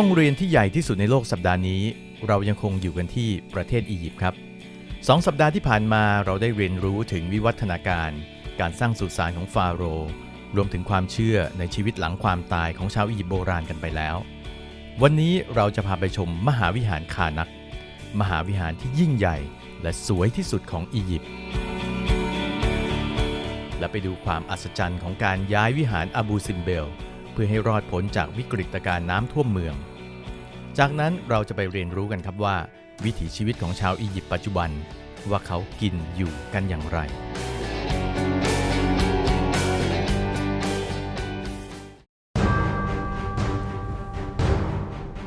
ห้องเรียนที่ใหญ่ที่สุดในโลกสัปดาห์นี้ เรายังคงอยู่กันที่ประเทศอียิปต์ครับสองสัปดาห์ที่ผ่านมาเราได้เรียนรู้ถึงวิวัฒนาการ การสร้างสุสานของฟาโรห์รวมถึงความเชื่อในชีวิตหลังความตายของชาวอียิปต์โบราณกันไปแล้ว วันนี้เราจะพาไปชมมหาวิหารคานัก มหาวิหารที่ยิ่งใหญ่ และสวยที่สุดของอียิปต์และไปดูความอัศจรรย์ของการย้ายวิหารอบูซิมเบล พื่อให้รอดพ้นจากวิกฤตการณ์น้ำท่วมเมือง จากนั้นเราจะไปเรียนรู้กันครับว่า วิถีชีวิตของชาวอียิปต์ปัจจุบัน ว่าเขากินอยู่กันอย่างไร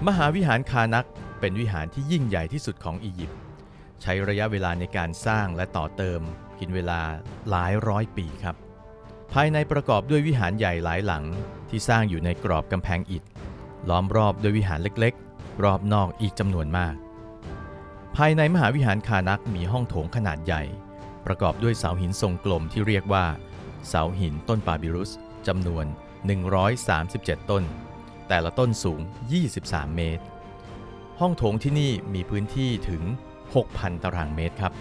มหาวิหารคานักเป็นวิหารที่ยิ่งใหญ่ที่สุดของอียิปต์ใช้ระยะเวลาในการสร้างและต่อเติม กินเวลาหลายร้อยปีครับ ภายในประกอบด้วยวิหารใหญ่หลายหลัง ที่สร้างอยู่ในกรอบกำแพงอิฐ ล้อมรอบด้วยวิหารเล็กๆ รอบนอกอีกจำนวนมาก ภายในมหาวิหารคานักมีห้องโถงขนาดใหญ่ ประกอบด้วยเสาหินทรงกลมที่เรียกว่า เสาหินต้นปาบิรุสจำนวน 137 ต้น แต่ละต้นสูง 23 เมตร ห้องโถงที่นี่มีพื้นที่ถึง 6,000 ตารางเมตรครับ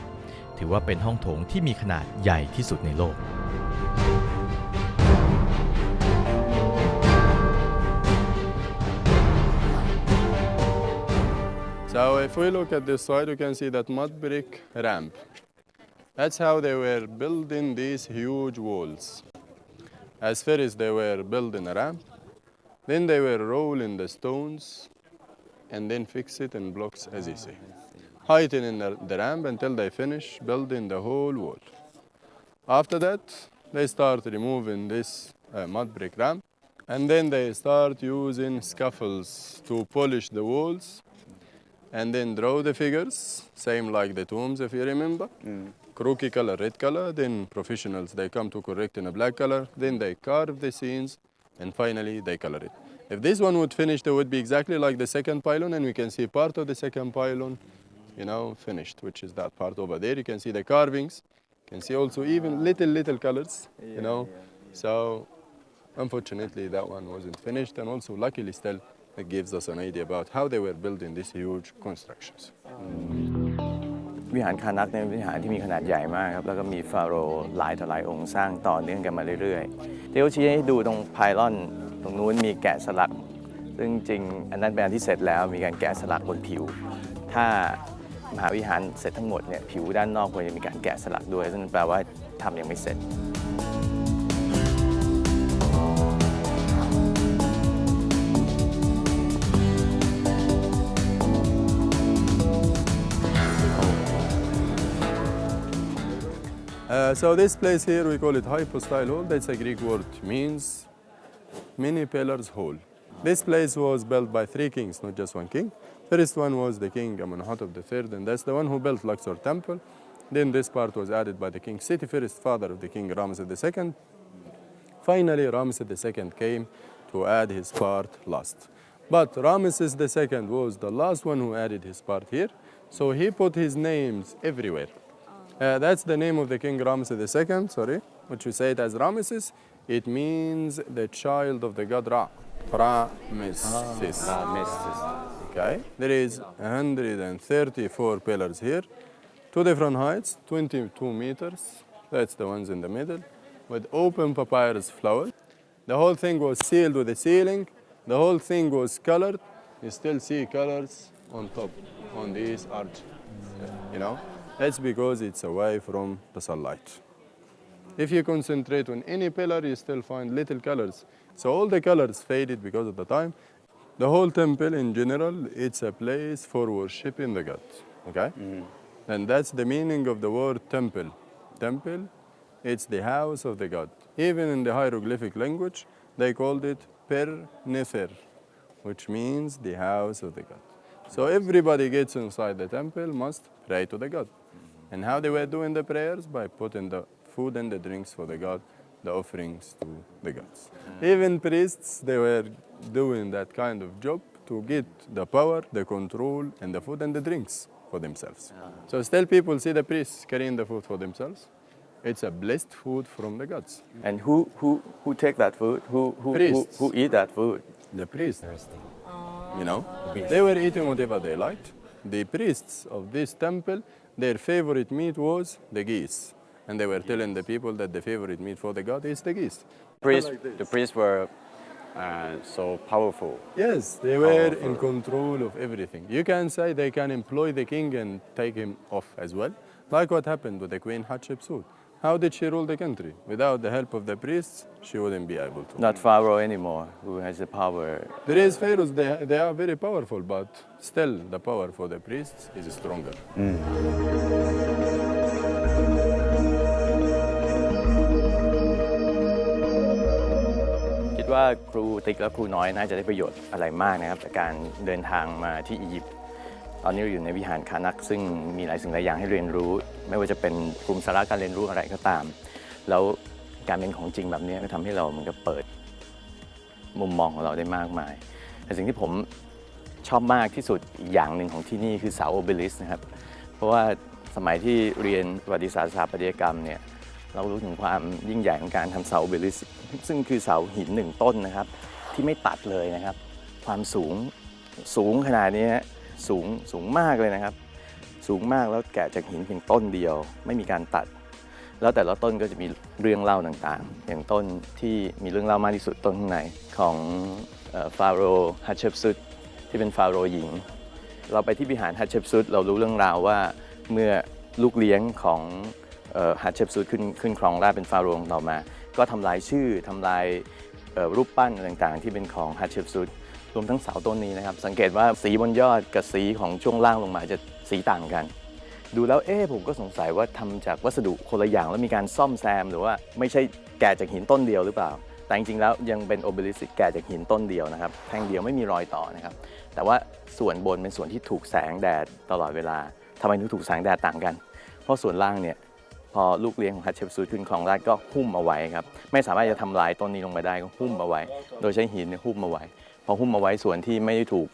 ถือว่าเป็นห้องโถงที่มีขนาดใหญ่ที่สุดในโลก So if we look at this side, you can see that mud brick ramp. That's how they were building these huge walls. As first they were building a ramp, then they were rolling the stones and then fix it in blocks as you see. Heightening the, the ramp until they finish building the whole wall. After that, they start removing this uh, mud brick ramp and then they start using scaffolds to polish the walls and then draw the figures, same like the tombs if you remember. Mm. Crooked color, red color, then professionals they come to correct in a black color, then they carve the scenes, and finally they color it. If this one would finish, it would be exactly like the second pylon, and we can see part of the second pylon, you know, finished, which is that part over there. You can see the carvings, you can see also even little, little colors, you know. So unfortunately, that one wasn't finished, and also luckily still, it gives us an idea about how they were building these huge constructions. วิหารคานักเนี่ยเป็นวิหารที่มีขนาดใหญ่มากครับ แล้วก็มีฟาโรห์หลายต่อหลายองค์สร้างต่อเนื่องกันมาเรื่อยๆ เดี๋ยวชี้ให้ดูตรงไพลอน ตรงนู้นมีแกะสลัก ซึ่งจริงอันนั้นเป็นอันที่เสร็จแล้วมีการแกะสลักบนผิว ถ้ามหาวิหารเสร็จทั้งหมดเนี่ยผิวด้านนอกควรจะมีการแกะสลักด้วย ซึ่งแปลว่าทำยังไม่เสร็จ Uh, so this place here, we call it hypostyle hall. That's a Greek word, means many pillars hall. This place was built by three kings, not just one king. First one was the king Amenhotep III, and that's the one who built Luxor Temple. Then this part was added by the king Seti, first father of the king Ramses II. Finally, Ramses II came to add his part last. But Ramses II was the last one who added his part here, so he put his names everywhere. Uh, that's the name of the king Ramses II, sorry, which we say it as Ramesses. It means the child of the god Ra. Rameses. Okay, there is 134 pillars here, two different heights, 22 meters. That's the ones in the middle, with open papyrus flowers. The whole thing was sealed with a ceiling. The whole thing was colored. You still see colors on top, on these arches. You know, that's because it's away from the sunlight. If you concentrate on any pillar, you still find little colors. So all the colors faded because of the time. The whole temple in general, it's a place for worshiping the god. Okay? Mm-hmm. And that's the meaning of the word temple. Temple, it's the house of the god. Even in the hieroglyphic language, they called it Per Nefer, which means the house of the god. So everybody gets inside the temple must pray to the god. And how they were doing the prayers? By putting the food and the drinks for the god, the offerings to the gods. Mm. Even priests, they were doing that kind of job to get the power, the control, and the food and the drinks for themselves. So still people see the priests carrying the food for themselves, It's a blessed food from the gods. and who who who take that food who who who, Priests. who eat that food The priests, you know, oh. they were eating whatever they liked. The priests of this temple, their favorite meat was the geese. And they were telling the people that the favorite meat for the god is the geese. priests, Like the priests were uh, so powerful. Yes, they were in control of everything. You can say they can employ the king and take him off as well, like what happened with the queen Hatshepsut. How did she rule the country? Without the help of the priests, she wouldn't be able to. not Pharaoh anymore who has the power There is pharaohs, they, they are very powerful, but still the power for the priests is stronger. คิดว่าครูติ๊กและครูน้อยน่าจะได้ประโยชน์อะไรมากนะครับจากการเดินทางมาที่อียิปต์ ตอนนี้เราอยู่ในวิหารคานัก ซึ่งมีหลายสิ่งหลายอย่างให้เรียนรู้ ไม่ว่าจะเป็นกลุ่มสาระการเรียนรู้อะไรก็ตาม แล้วการเป็นของจริงแบบนี้ก็ทำให้เราเหมันก็เปิด มุมมองของเราได้มากมาย แต่สิ่งที่ผมชอบมากที่สุดอีกอย่างหนึ่งของที่นี่คือเสาโอเบลิสนะครับ เพราะว่าสมัยที่เรียนประวัติศาสตร์สถาปัตยกรรมเนี่ยเรารู้ถึงความยิ่งใหญ่ของการทำเสาโอเบลิส ซึ่งคือเสาหินหนึ่งต้นนะครับ ที่ไม่ตัดเลยนะครับ ความสูงสูงขนาดนี้ สูงสูงมากเลยนะครับ สูงมากแล้วแกะจากหินเพียงต้นเดียว ไม่มีการตัด แล้วแต่ละต้นก็จะมีเรื่องเล่าต่างๆ อย่างต้นที่มีเรื่องเล่ามากที่สุดต้นข้างในของฟาโรห์ฮัตเชปซุดที่เป็นฟาโรห์หญิง เราไปที่วิหารฮัตเชปซุดเรารู้เรื่องราวว่าเมื่อลูกเลี้ยงของฮัตเชปซุดขึ้นขึ้นครองราชเป็นฟาโรห์ต่อมา ก็ทำลายชื่อทำลาย รูปปั้นต่างๆ ที่เป็นของฮัตเชปซุดรวมทั้งเสาต้นนี้นะครับ สังเกตว่าสีบนยอดกับสีของช่วงล่างลงมาจะสีต่างกัน ดูแล้วเอ๊ผมก็สงสัยว่าทำจากวัสดุคนละอย่างแล้วมีการซ่อมแซม หรือว่าไม่ใช่แกะจากหินต้นเดียวหรือเปล่า แต่จริงๆแล้วยังเป็นโอเบลิสแกะจากหินต้นเดียวนะครับแท่งเดียวไม่มีรอยต่อนะครับ แต่ว่าส่วนบนเป็นส่วนที่ถูกแสงแดดตลอดเวลาทำไมถึงถูกแสงแดดต่างกัน เพราะส่วนล่างเนี่ย พอลูกเลี้ยงของฮัตเชปซูขึ้นครองราชก็หุ้มเอาไว้ครับ ไม่สามารถจะทำลายต้นนี้ลงไปได้ก็หุ้มเอาไว้ โดยใช้หินหุ้มเอาไว้ พอหุ้มเอาไว้ส่วนที่ไม่ได้ถูก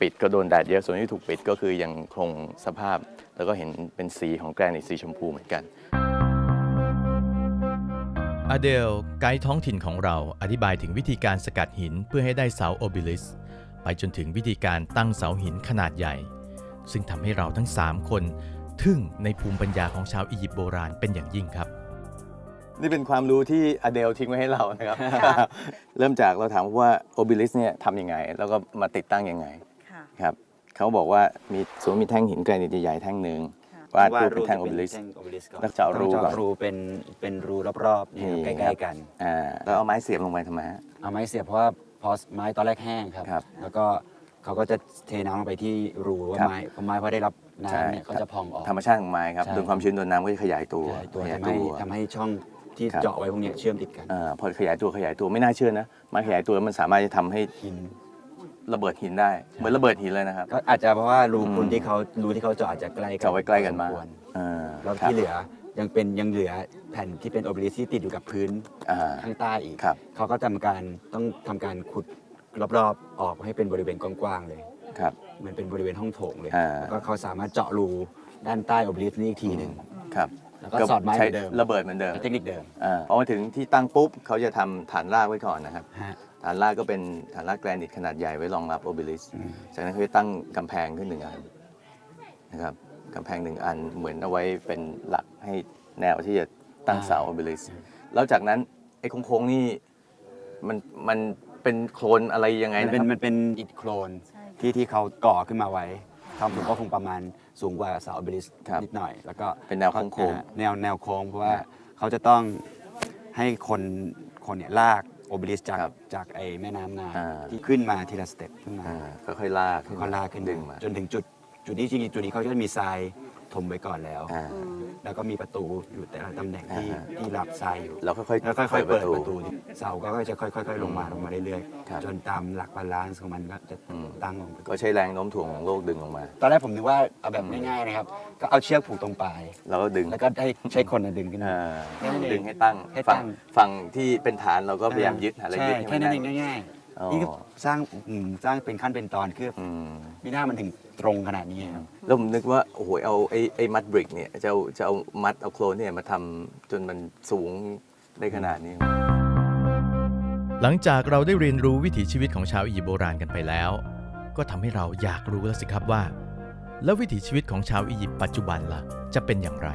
ปิดก็โดนแดดเยอะส่วนที่ถูกปิดก็คือยังคงสภาพ แล้วก็เห็นเป็นสีของแกรนิตสีชมพูเหมือนกันอเดลไกด์ท้องถิ่นของเราอธิบายถึงวิธีการสกัดหินเพื่อให้ได้เสาโอบิลิส ไปจนถึงวิธีการตั้งเสาหินขนาดใหญ่ ซึ่งทำให้เราทั้ง 3 คน ทึ่งในภูมิปัญญาของชาวอียิปต์โบราณเป็นอย่างยิ่งครับ นี่เป็นความรู้ที่อเดลทิ้งไว้ให้เรานะครับ เริ่มจากเราถามว่าโอบิลิสเนี่ยทำยังไง แล้วก็มาติดตั้งยังไงค่ะครับเขาบอกว่ามีสมมติมีแท่งหินแกรนิตใหญ่ๆแท่งหนึ่งค่ะวาดรูปเป็นแท่งโอบิลิสแท่งโอเบลิสก่อนแล้วเจาะรูต้องก่อนเจาะรูเป็นเป็นรูรอบๆเนี่ยครับใกล้ๆกันอ่าแล้วเอาไม้เสียบลงไปทำไมฮะเอาไม้เสียบเพราะว่าพอไม้ตอนแรกแห้งครับครับแล้วก็เขาก็จะเทน้ำลงไปที่รูว่าครับไม้พอไม้พอได้รับ น้ำเนี่ยก็จะพองออก ธรรมชาติของไม้ครับใช่ โดนความชื้นโดนน้ำก็จะขยายตัวใช่ตัวขยายทำให้ทำให้ช่องที่ครับ เจาะไว้พวกเนี้ยเชื่อมติดกันอ่าพอขยายตัวขยายตัวไม่น่าเชื่อนะไม้ขยายตัวแล้วมันสามารถจะทำให้หิน ระเบิดหินได้เหมือนระเบิดหินเลยนะครับ ก็อาจจะเพราะว่ารูอืมคุณที่เขารูที่เขาเจาะอาจจะใกล้กันเจาะไว้ใกล้กันมาก พอสควรอ่าแล้วครับที่เหลือยังเป็นยังเหลือแผ่นที่เป็นโอเบลิสที่ติดอยู่กับพื้นอ่า ข้างใต้อีก ครับ เขาก็ทำการต้องทำการขุดรอบๆออกให้เป็นบริเวณกว้างๆเลย ครับเห มันเป็นบริเวณห้องโถงเลยอ่า แล้วก็เขาสามารถเจาะรูด้านใต้โอเบลิสนี่อีกทีหนึ่ง ครับแล้วก็สอดไม้ใช้เหมือนเดิม ระเบิดเหมือนเดิมเทคนิคเดิม อ่าพอมาถึงที่ตั้งปุ๊บเขาจะทำฐานรากไว้ก่อนนะครับ ฮะ ฐานรากก็เป็นฐานรากแกรนิตขนาดใหญ่ไว้รองรับโอเบลิสอืมจากนั้นเขาจะตั้งกำแพงขึ้นหนึ่งอันนะครับกำแพงหนึ่งอันเหมือนเอาไว้เป็นหลักให้แนวที่จะตั้งเสาโอเบลิสแล้วจากนั้นไอ้โค้งๆนี่มันมัน เป็นโคลนอะไรยังไงมันนะเป็นครับ มันเป็นอิฐโครนใช่ที่ที่เขาก่อขึ้นมาไว้ความสูงก็คงประมาณสูงกว่าเสาโอเบลิสครับนิดหน่อย แล้วก็เป็นแนวโค้งๆ อ่าแนวแนวโค้งเพราะว่าเขาจะต้องให้คนคนเนี่ยลากโอเบลิสจากครับจากไอ้แม่น้ำนาอ่า ที่ขึ้นมาทีละสเต็ปขึ้นมาอ่าค่อยๆลากเขาลากขึ้นดึงมา จนถึงจุดจุดนี้จริงๆจุดนี้เขาจะมีทราย ถมไว้ก่อนแล้ว อ่า แล้วก็มีประตูอยู่แต่ละตำแหน่งที่อ่าฮะ ที่รับทรายอยู่เราค่อยๆแล้วค่อยๆเปิเปิดดประตูประตู เสาก็จะค่อยๆ ลงมาลงมาเรื่อยครับ ๆ จนตามหลักบาลานซ์ของมันก็จะอืมตั้งลงไปก็ใช้แรงโน้มถ่วงของโลกดึงลงมา ตอนแรกผมนึกว่าเอาแบบง่ายๆนะครับ ก็เอาเชือกผูกตรงปลาย แล้วก็ดึงแล้วก็ให้ใช้คนน่ะดึงขึ้นมา อ่าแค่นั้นเองดึงให้ตั้งให้ตั้ฝั่งง ฝั่งที่เป็นฐานเราก็พยายามยึดหาอะไรใช่ยึดให้แค่มันนั้นได้เองง่ายอ๋อๆ นี่ก็สร้างอืมสร้างเป็นขั้นเป็นตอนคือออืมมีหน้ามันถึงตรงขนาดนี้ครับ แล้วผมนึกว่าโอ้โหเอาไอ้ไอ้มัดบริกเนี่ยจะเอาจะเอามัดเอาโคลนเนี่ยมาทำจนมันสูงได้ขนาดนี้ หลังจากเราได้เรียนรู้วิถีชีวิตของชาวอียิปต์โบราณกันไปแล้ว ก็ทำให้เราอยากรู้แล้วสิครับว่า แล้ววิถีชีวิตของชาวอียิปต์ปัจจุบันล่ะจะเป็นอย่างไร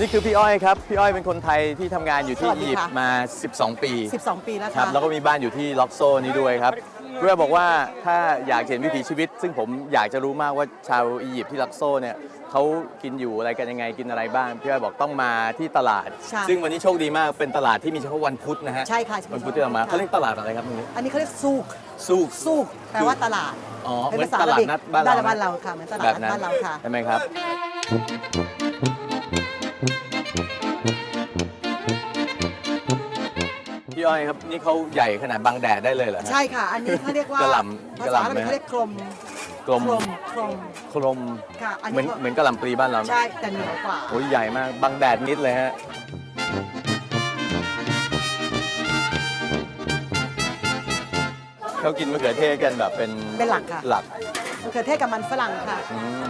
นี่คือพี่อ้อยครับ พี่อ้อยเป็นคนไทยที่ทำงานอยู่ที่สวัสดีอียิปค่ะ ต์มา 12 ปี 12 ปีแล้วครัค่ะบแล้วก็มีบ้านอยู่ที่ล็อกโซนี้ด้วยครับเพื่อบอกว่าถ้าอยากเห็นวิถีชีวิต ซึ่งผมอยากจะรู้มากว่าชาวอียิปต์ที่ล็อกโซเนี่ยเขากินอยู่อะไรกันยังไงกินอะไรบ้างพี่อ้อยบอกต้องมาที่ตลาด ใช่ซึ่งวันนี้โชคดีมากเป็นตลาดที่มีเฉพาะวันพุธนะฮะใช่ค่ะวันพุธที่เรามาค่ะเขาเรียกตลาดอะไรครับตรงนี้อันนี้เขาเรียกซูกซูก ซูกแปลว่าตลาดอ๋อเป็นเหมือนภาษาตลาดอาหรับิกนัดบ้านเรา ได้บ้านเราค่ะเหมือนตลาดแบบนัดนั้นบ้านเราค่ะ ใช่ไหมครับ พี่อ้อยครับ นี่เขาใหญ่ขนาดบังแดดได้เลยเหรอฮะ ใช่ค่ะ อันนี้เขาเรียกว่ากะหล่ำภากะหษาล่ำอาหรับิกไหม เขาเรียกกลมกลมกลมกลมกลมค่ะ อันเหมือนนี้เหมือนกะหล่ำปลีบ้านเราไหม ใช่แต่เหนือกว่า โอ้ยใหญ่มาก บังแดดนิดเลยฮะ เขากินมะเขือเทศกันแบบเป็นเป็นหลักค่ะ หลักมะเขือเทศกับมันฝรั่งค่ะ อืม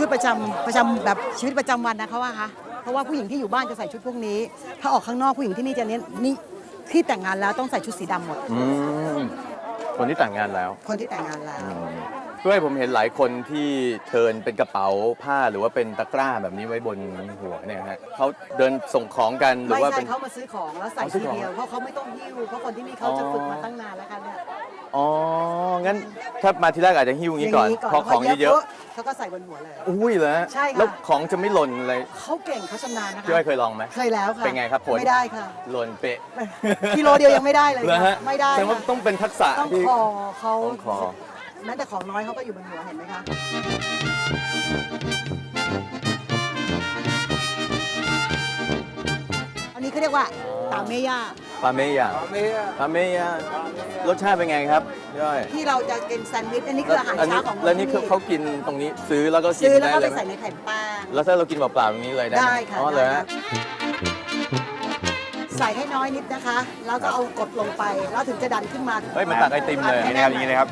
ชุดประจำประจำแบบชีวิตประจำวันนะเขาว่าคะเพราะว่าผู้หญิงที่อยู่บ้านจะใส่ชุดพวกนี้ ถ้าออกข้างนอกผู้หญิงที่นี่จะเน้นนี่ที่แต่งงานแล้วต้องใส่ชุดสีดำหมด อืมคนที่แต่งงานแล้วคนที่แต่งงานแล้ว เพื่อให้ผมเห็นหลายคนที่เทิร์นเป็นกระเป๋าผ้าหรือว่าเป็นตะกร้าแบบนี้ไว้บนหัวเนี่ยฮะเขาเดินส่งของกันหรือไม่ว่าใช่เป็น เขามาซื้อของแล้วใส่อ๋อซื้ทีอของเดียวเพราะเขาไม่ต้องหิ้วเพราะคนที่นี่เขาจะฝึกมาตั้งนานแล้วค่ะเนี่ย อ๋องั้นถ้ามาทีแรกอาจจะหิ้วอย่างนี้ก่อนพอของเยอะๆ เขาก็ใส่บนหัวเลยๆอุ้ยเหรอฮะใช่ค่ะ แล้วของจะไม่หล่นเลยเขาเก่งเขาชำนาญนะคะพี่อ้อยเคยลองไหม เคยแล้วค่ะเป็นไงครับผล ไม่ได้ค่ะ หล่นเป๊ะกิโลเดียวยังไม่ได้เลยเหรอค่ะฮะไม่ได้แสดงว่าค่ะต้องเป็นทักษะต้องที่ คอเขาต้องคอ แม้แต่ของน้อยเขาก็อยู่บนหัวเห็นไหมคะ นนี้เขาเรียกว่าตาเมย่าปาเมยาปาเมยาปาเมยารสชาติเป็นไงครับพี่อ้อยที่เราจะกินแซนด์วิชอันนี้คืออาหารอันเช้านี้ของแล้วนี่ที่เขากินตรงนี้ซื้อแล้วก็กินซื้อแล้วได้ก็เลไปยไหมใส่ในแผ่นแป้งแล้วถ้าเรากินเปล่าๆตรงนี้เลยได้หมได้ค่ะอ๋อเลยได้ฮะค่ะใส่ให้น้อยนิดนะคะ แล้วก็เอากดลงไป แล้วถึงจะดันขึ้นมาเฮ้ยมันตักไอติมเลยอันนี่นะครับอย่างนี้เลยครับ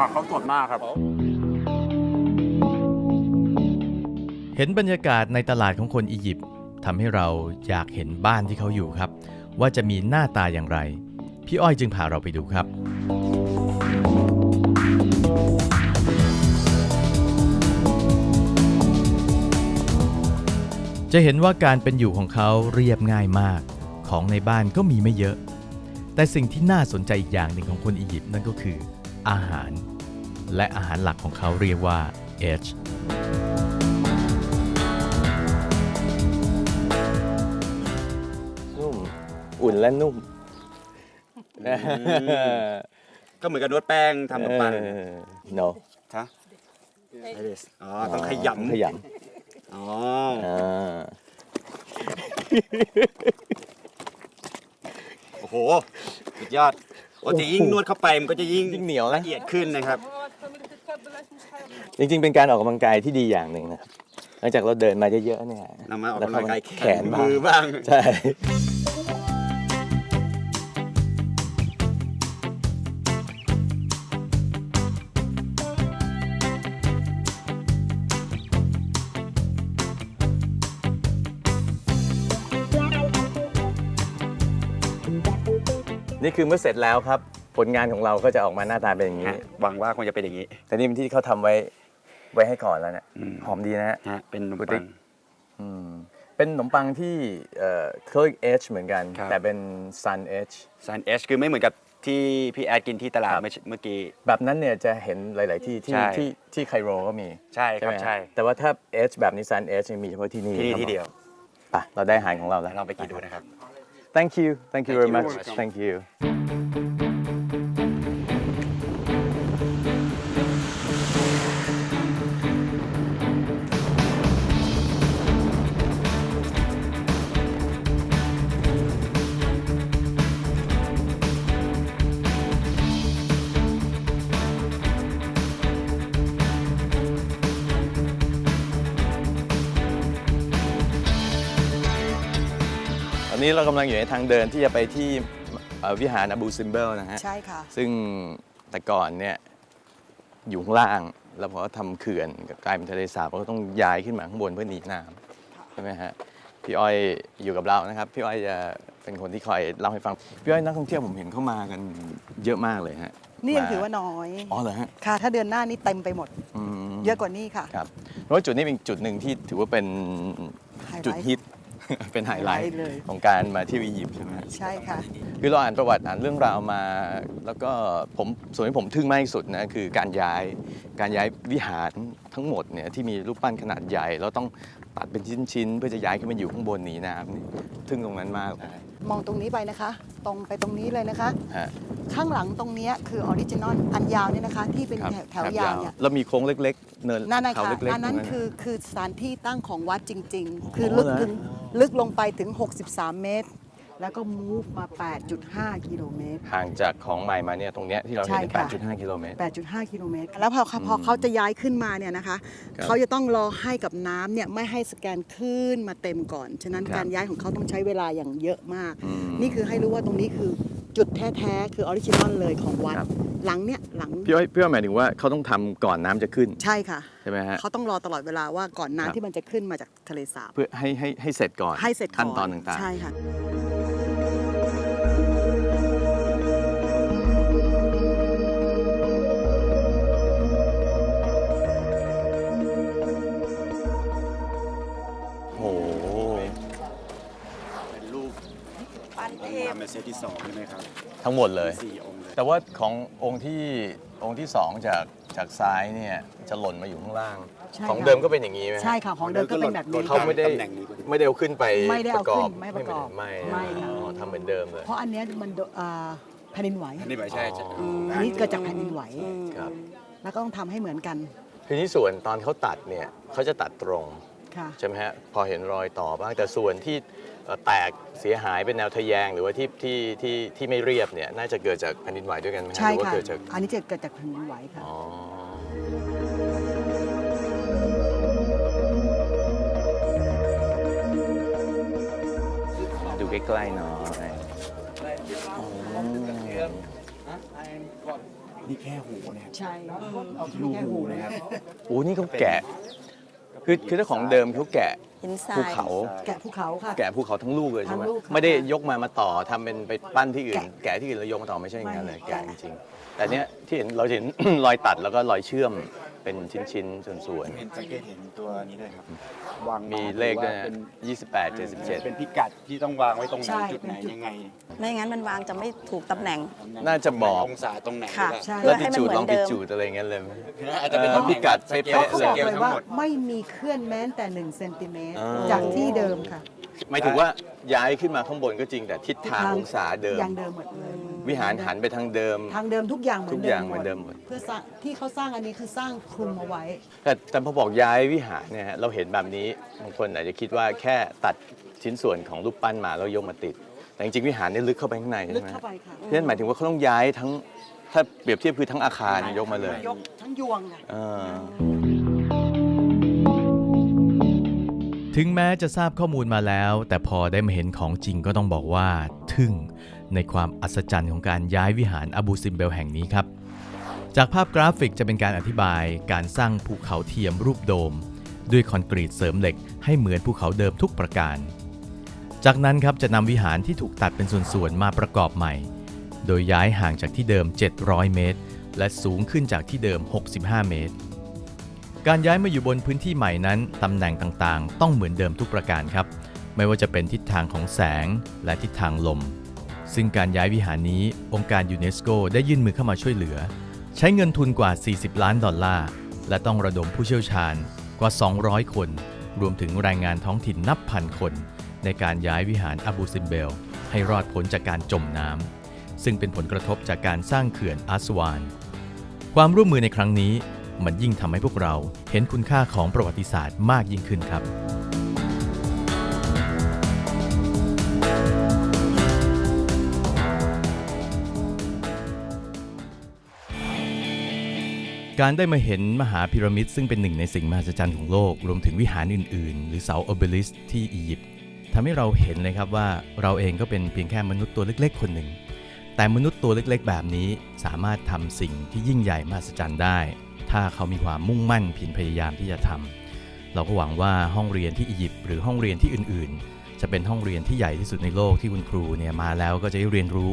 ผักเขาสดมากครับ เห็นบรรยากาศในตลาดของคนอียิปต์ทำให้เราอยากเห็นบ้านที่เขาอยู่ครับ ว่าจะมีหน้าตาอย่างไร พี่อ้อยจึงพาเราไปดูครับ จะเห็นว่าการเป็นอยู่ของเขาเรียบง่ายมาก ของในบ้านก็มีไม่เยอะ แต่สิ่งที่น่าสนใจอีกอย่างหนึ่งของคนอียิปต์นั่นก็คืออาหาร และอาหารหลักของเขาเรียกว่าเอชนุ่ม อุ่นและนุ่ม ก็เหมือนกับนวดแป้งทำขนมปังโนฮะอ๋อ ต้องขยำขยอ๋อำอ่าโอ้โห สุดยอด โอ้จะยิ่งนวดเข้าไปมันก็จะยิ่งยิ่งเหนียวนะ ละเอียดขึ้นนะครับ จริงๆ เป็นการออกกำลังกายที่ดีอย่างหนึ่งนะครับหลังจากเราเดินมาเยอะๆเนี่ยนำมาออกกำลังกายแขแขนนมือบ้าง ใช่ นี่คือเมื่อเสร็จแล้วครับ ผลงานของเราก็จะออกมาหน้าตาเป็นอย่างนี้ ฮะหวังว่าคงจะเป็นอย่างนี้แต่นี่เป็นที่เขาทำไว้ไว้ให้ก่อนแล้วเนะอืมหอมดีนะฮะ ฮะเป็นขนมปกติปังออืมเป็นขนมปังที่เอ่อเขาเรียกเอชเหมือนกัน ครับ แต่เป็นซันเอชซันเอชคือไม่เหมือนกับที่พี่แอดกินที่ตลาดครับเมื่อเมื่อกี้ แบบนั้นเนี่ยจะเห็นหลาย ๆ ที่ที่ใช่ ที่ที่ไคโรก็มีใช่ครับ ไหมฮะใช่ แต่ว่าถ้าเอชแบบนี้ซันเอชมีเฉพาะที่นี่ที่นี่ครับที่เดียว ไปเราได้อาหารของเราแล้ว ลองไปกินดูนะครับ Thank you. Thank you Thank very you. much. Very much. thank you นนี้เรากำลังอยู่ในทางเดินที่จะไปที่เอ่อวิหารอบูซิมเบิลนะฮะ ใช่ค่ะ ซึ่งแต่ก่อนเนี่ยอยู่ข้างล่าง แล้วพอทำเขื่อนกลายเป็นทะเลสาบก็ต้องย้ายขึ้นมาข้างบนเพื่อหนีน้ำใช่ไหมฮะพี่อ้อยอยู่กับเรานะครับ พี่อ้อยจะเป็นคนที่คอยเล่าให้ฟัง พี่อ้อยนักท่องเที่ยวผมเห็นเข้ามากันเยอะมากเลยฮะนี่ยังมถือว่าน้อย อ๋อเหรอฮะค่ะ ถ้าเดือนหน้านี่เต็มไปหมดอืมเยอะกว่านี้ค่ะ ครับเพราะว่าจุดนี้เป็นจุดหนึ่งที่ถือว่าเป็น ไฮไลท์ จุดฮิต เป็นไฮไลท์ไฮไลท์เลย ของการมาเที่ยวอียิปต์ใช่ไหมฮะ ใช่ค่ะ คือเราอ่านประวัติอ่านเรื่องราวมา แล้วก็ผมส่วนที่ผมทึ่งมากที่สุดนะคือการย้ายการย้ายวิหารทั้งหมดเนี่ยที่มีรูปปั้นขนาดใหญ่ แล้วต้องตัดเป็นชิ้นๆเพื่อจะย้ายขึ้นมาอยู่ข้างบนหนีน้ำนี่ทึ่งตรงนั้นมากเลย มองตรงนี้ไปนะคะ ตรงไปตรงนี้เลยนะคะ ฮะข้างหลังตรงเนี้ยคือออริจินอลอันยาวเนี่ยนะคะ ที่เป็นครับแถวแถวยาวเนี่ยแล้วมีโค้งเล็ก ๆ เนินนั่นนะเขาค่ะเล็กๆอันนั้นตรงคือคือสถานที่ตั้งของวัดจริง ๆ คืออ๋อลึกเหรอถึงลึกลงไปถึง 63 เมตร แล้วก็มูฟมา 8.5 กิโลเมตร ห่างจากของใหม่มาเนี่ยตรงเนี้ยที่เราเห็นใช่เนี่ยค่ะ 8.5 กิโลเมตร 8.5 กิโลเมตร แล้วพอเขาพอเขาจะย้ายขึ้นมาเนี่ยนะคะ ครับเขาจะต้องรอให้กับน้ำเนี่ยไม่ให้สแกนขึ้นมาเต็มก่อน ฉะนั้นครับ การย้ายของเขาต้องใช้เวลาอย่างเยอะมาก อืม นี่คือให้รู้ว่าตรงนี้คือจุดแท้ๆ คือออริจินอลเลยของวัด ครับ หลังเนี่ยหลังพี่อ้อยพี่อ้อยหมายถึงว่าเขาต้องทำก่อนน้ำจะขึ้น ใช่ค่ะ ใช่ไหมฮะ เขาต้องรอตลอดเวลาว่าก่อนครับ น้ำที่มันจะขึ้นมาจากทะเลสาบเพื่อให้ให้ให้เสร็จก่อนให้เสร็จก่ขั้นตอนต่างๆใช่ค่ะโองค์ธรรมเซตที่สองใช่ไหมครับทั้งหมดเลย สี่องค์เลยแต่ว่าขององค์ที่องค์ที่สองจากจากซ้ายเนี่ยจะหล่นมาอยู่ข้างล่าง ใช่ของค่ะ เดิมก็เป็นอย่างนี้ไหมฮะ ใช่ค่ะของเดิมก็เป็นแบบนี้ เขาไม่ได้ ตำแหน่งนี้พอดีไม่ได้เอาขึ้นไปไม่ได้เอาขึ้นไม่ประกอบไม่ไม่ค่อ๋อทำเหมือนเดิมเลย เพราะอันเนี้ยมันโดอ่าแผ่นดินไหวอันนี้ไม่ใช่ใช่อ๋ออันนี้เกิดจากแผ่นดินไหว ครับ แล้วก็ต้องทำให้เหมือนกันทีนี้ส่วนตอนเขาตัดเนี่ยเขาจะตัดตรง ค่ะ ใช่ไหมฮะ พอเห็นรอยต่อบ้างแต่ส่วนที่ แตกเสียหายเป็นแนวทะแยง หรือว่าที่ที่ที่ที่ไม่เรียบเนี่ยน่าจะเกิดจากแผ่นดินไหวด้วยกันไหมฮะใช่หรือว่าค่ะ เกิดจากอันนี้จะเกิดจากแผ่นดินไหวค่ะ อ๋อดูใกล้ๆหน่อยนี่แค่หูนะครับใช่รูหูนะครับ โอ้นี่เขาแกะ คือคือถ้าของเดิมเขาแกะ หินทราภูย เขา แกะภูเขาค่ะ แกะภูเขาทั้งลูกเลยใช่ไหมทั้งลูกค่ะไม่ได้ยกมามาต่อทำเป็นไปปั้นที่อื่น แกะแกะที่อื่นแล้วยกมาต่อไม่ใช่อย่างนั้นเลยไม่แกะแกะจริงๆ แต่เนี้ยที่เห็นเราเห็น รอยตัดแล้วก็รอยเชื่อม เป็นชิ้นๆส่วนเห็นสังเกตเห็นตัวนี้ด้วยครับวางๆมีเลขด้วยนะเป็น28 77เป็นพิกัดที่ต้องวางไว้ตรงไหนใช่จุดไหนเป็นจุด ยังไงไม่งั้นมันวางจะไม่ถูกตำแหน่ง น่าจะบอก องศาตรงไหนค่ะด้วยใช่เพื่แล้อวให้ดิมันจูดเหมืลอองนดิเดิมจูดอะไรเงี้ยเลยไหม อาจจะเป็นเออพิกัดสเกลเป๊ะ เขาๆบอกสเกลเลยทั้งว่าหมดไม่มีเคลื่อนแม้แต่1เซนติเมตรอ่า จากที่เดิมค่ะ หมายถึงว่าย้ายขึ้นมาข้างบนก็จริงแต่ทิศทางองศาเดิม อย่างเดิมหมดเลยวิหารหันไปทางเดิม ทางเดิมทุกอย่างเหมือนทุกอย่างเหมือนเดิมหมด เพื่อสร้างที่เขาสร้างอันนี้คือสร้างคลุมเอาไว้ แต่แต่พอบอกย้ายวิหารเนี่ยฮะเราเห็นแบบนี้บางคนอาจจะคิดว่าแค่ตัดชิ้นส่วนของรูปปั้นมาแล้วยกมาติด แต่จริงๆวิหารเนี่ยลึกเข้าไปข้างในลึใช่กไหมเข้าไปค่ะนั่นหมายถึงว่าเขาต้องย้ายทั้งถ้าเปรียบเทียบคือทั้งอาคารยกมาเลย ยกทั้งยวงค่ะ เออ ถึงแม้จะทราบข้อมูลมาแล้ว แต่พอได้มาเห็นของจริงก็ต้องบอกว่า ทึ่งในความอัศจรรย์ของการย้ายวิหารอบูซิมเบลแห่งนี้ครับ จากภาพกราฟิกจะเป็นการอธิบายการสร้างภูเขาเทียมรูปโดม ด้วยคอนกรีตเสริมเหล็กให้เหมือนภูเขาเดิมทุกประการ จากนั้นครับจะนำวิหารที่ถูกตัดเป็นส่วนๆมาประกอบใหม่ โดยย้ายห่างจากที่เดิม 700 เมตร และสูงขึ้นจากที่เดิม 65 เมตร การย้ายมาอยู่บนพื้นที่ใหม่นั้นตำแหน่งต่างๆ ต้องเหมือนเดิมทุกประการครับ ไม่ว่าจะเป็นทิศทางของแสงและทิศทางลม ซึ่งการย้ายวิหารนี้องค์การยูเนสโกได้ยื่นมือเข้ามาช่วยเหลือ ใช้เงินทุนกว่า 40 ล้านดอลลาร์ และต้องระดมผู้เชี่ยวชาญกว่า 200 คน รวมถึงแรงงานท้องถิ่นนับพันคน ในการย้ายวิหารอบูซิมเบล ให้รอดพ้นจากการจมน้ำซึ่งเป็นผลกระทบจากการสร้างเขื่อนอัสวาน ความร่วมมือในครั้งนี้ มันยิ่งทำให้พวกเราเห็นคุณค่าของประวัติศาสตร์มากยิ่งขึ้นครับการได้มาเห็นมหาพีระมิดซึ่งเป็นหนึ่งในสิ่งมหัศจรรย์ของโลก รวมถึงวิหารอื่น ๆ หรือเสาโอเบลิสที่อียิปต์ทำให้เราเห็นเลยครับว่าเราเองก็เป็นเพียงแค่มนุษย์ตัวเล็ก ๆ คนหนึ่ง แต่มนุษย์ตัวเล็ก ๆ แบบนี้สามารถทำสิ่งที่ยิ่งใหญ่มหัศจรรย์ได้ ถ้าเขามีความมุ่งมั่นเพียรพยายามที่จะทำเราก็หวังว่าห้องเรียนที่อียิปต์หรือห้องเรียนที่อื่น ๆ จะเป็นห้องเรียนที่ใหญ่ที่สุดในโลกที่คุณครูเนี่ยมาแล้วก็จะได้เรียนรู้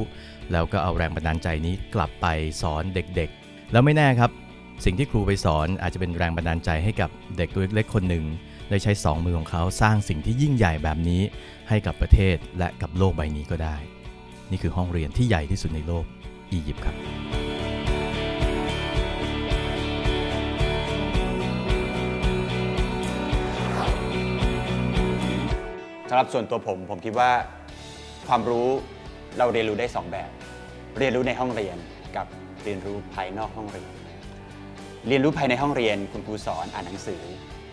แล้วก็เอาแรงบันดาลใจนี้กลับไปสอนเด็กๆ แล้วไม่แน่ครับ สิ่งที่ครูไปสอนอาจจะเป็นแรงบันดาลใจให้กับเด็กตัวเล็กๆคนหนึ่งได้ใช้สองมือของเขาสร้างสิ่งที่ยิ่งใหญ่แบบนี้ ให้กับประเทศและกับโลกใบนี้ก็ได้ นี่คือห้องเรียนที่ใหญ่ที่สุดในโลกอียิปต์ครับ สำหรับส่วนตัวผมผมคิดว่าความรู้เราเรียนรู้ได้ 2 แบบ เรียนรู้ในห้องเรียนกับเรียนรู้ภายนอกห้องเรียน เรียนรู้ภายในห้องเรียนคุณครูสอนอ่านหนังสือ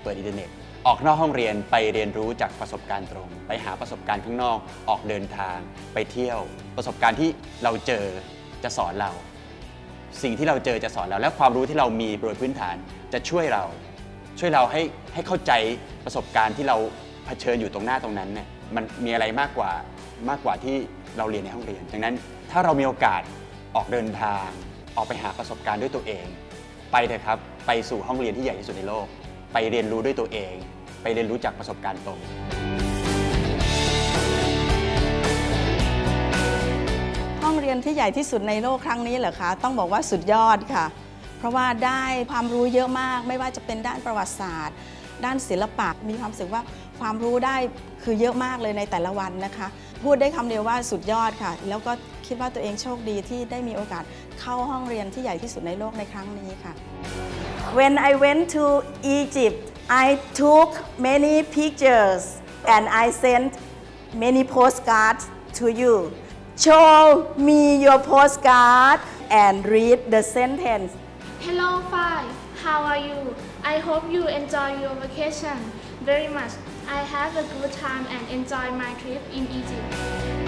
เปิดอินเทอร์เน็ต ออกนอกห้องเรียนไปเรียนรู้จากประสบการณ์ตรง ไปหาประสบการณ์ข้างนอกออกเดินทาง ไปเที่ยว ประสบการณ์ที่เราเจอจะสอนเรา สิ่งที่เราเจอจะสอนเรา และความรู้ที่เรามีโดยพื้นฐานจะช่วยเรา ช่วยเราให้ให้เข้าใจประสบการณ์ที่เรา เผชิญอยู่ตรงหน้าตรงนั้นเนี่ยมันมีอะไรมากกว่ามากกว่าที่เราเรียนในห้องเรียนดังนั้นถ้าเรามีโอกาสออกเดินทาง ออกไปหาประสบการณ์ด้วยตัวเอง ไปเถอะครับไปสู่ห้องเรียนที่ใหญ่ที่สุดในโลก ไปเรียนรู้ด้วยตัวเอง ไปเรียนรู้จากประสบการณ์ตรงห้องเรียนที่ใหญ่ที่สุดในโลกครั้งนี้เหรอคะ ต้องบอกว่าสุดยอดค่ะ เพราะว่าได้ความรู้เยอะมาก ไม่ว่าจะเป็นด้านประวัติศาสตร์ ด้านศิลปะมีความรู้สึกว่า ความรู้ได้คือเยอะมากเลยในแต่ละวันนะคะ พูดได้คำเดียวว่าสุดยอดค่ะ แล้วก็คิดว่าตัวเองโชคดีที่ได้มีโอกาสเข้าห้องเรียนที่ใหญ่ที่สุดในโลกในครั้งนี้ค่ะ When I went to Egypt I took many pictures and I sent many postcards to you. Show me your postcard and read the sentence. Hello, Phi. How are you? I hope you enjoy your vacation very much. I have a good time and enjoyed my trip in Egypt.